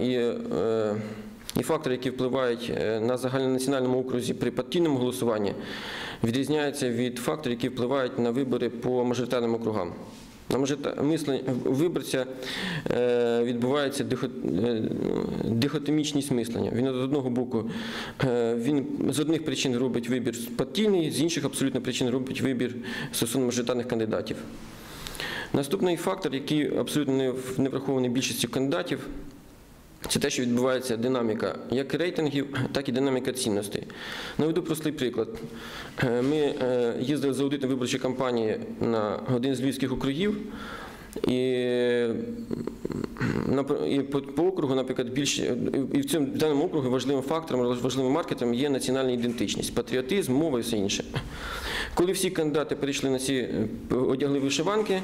і, е, і фактори, які впливають е, на загальнонаціональному окрузі при партійному голосуванні, відрізняються від факторів, які впливають на вибори по мажоритарним округам. На мислення виборця е, відбувається дихо- дихотомічність мислення. Він з одного боку він з одних причин робить вибір партійний, з інших абсолютно причин робить вибір стосовно мажоритарних кандидатів. Наступний фактор, який абсолютно не врахований більшістю кандидатів, це те, що відбувається динаміка як рейтингів, так і динаміка цінностей. Наведу простий приклад. Е, Ми е, їздили за аудитом виборчої кампанії на один з львівських округів. І, і по, по округу, наприклад, більше і в цьому в даному округу важливим фактором, важливим маркером є національна ідентичність, патріотизм, мова і все інше. Коли всі кандидати перейшли на ці одягли вишиванки,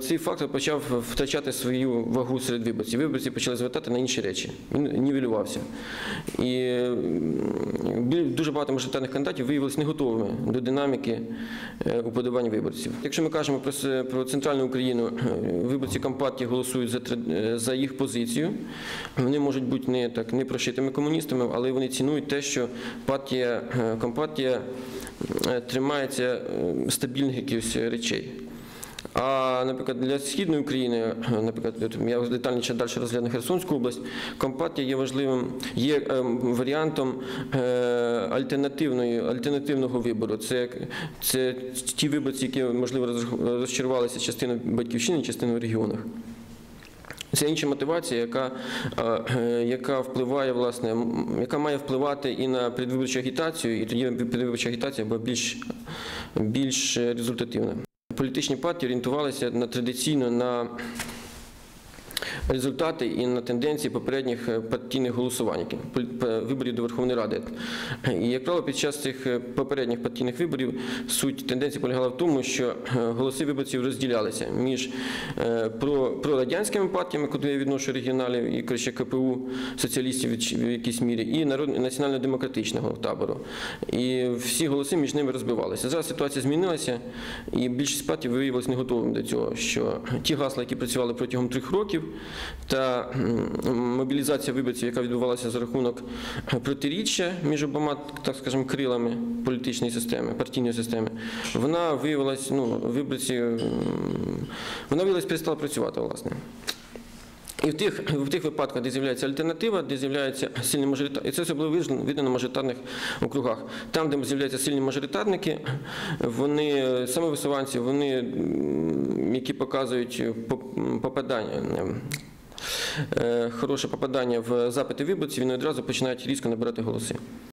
цей фактор почав втрачати свою вагу серед виборців. Виборці почали звертати на інші речі. Він нівелювався. І дуже багато мажоритарних кандидатів виявилися не готовими до динаміки е, уподобань виборців. Якщо ми кажемо про, центральну Україну, е, виборці Компартії голосують за, е, за їх позицію. Вони можуть бути не так не прошитими комуністами, але вони цінують те, що партія е, Компартія е, тримається е, стабільних якихось речей. А, наприклад, для східної України, наприклад, я детальніше далі розгляну Херсонську область, компартія є важливим, є е, варіантом е, альтернативної, альтернативного вибору. Це, це ті виборці, які можливо розчарувалися частиною батьківщини, частиною регіонах. Це інша мотивація, яка, е, яка впливає, власне, яка має впливати і на предвиборчу агітацію, і тоді предвиборча агітація була більш, більш результативна. Політичні партії орієнтувалися на традиційно на результати і на тенденції попередніх е, партійних голосувань, виборів до Верховної Ради. І, як правило, під час цих е, попередніх партійних виборів суть тенденції полягала в тому, що е, голоси виборців розділялися між прорадянськими партіями, куди я відношу регіоналів і коротше, КПУ соціалістів в якійсь мірі, і національно-демократичного табору. І всі голоси між ними розбивалися. Зараз ситуація змінилася, і більшість партій виявилися не готовими до цього, що ті гасла, які працювали протягом трьох років, та мобілізація виборців, яка відбувалася за рахунок протиріччя між обома, так скажемо, крилами політичної системи, партійної системи, вона виявилась, ну, виборці, вона виявилась перестала працювати, власне. І в тих, в тих випадках, де з'являється альтернатива, де з'являється сильні мажоритарники, і це особливо видно, видно на мажоритарних округах. Там, де з'являються сильні мажоритарники, вони саме висуванці, вони, які показують попадання. е, Хороше попадання в запити виборців, вони одразу починають різко набирати голоси.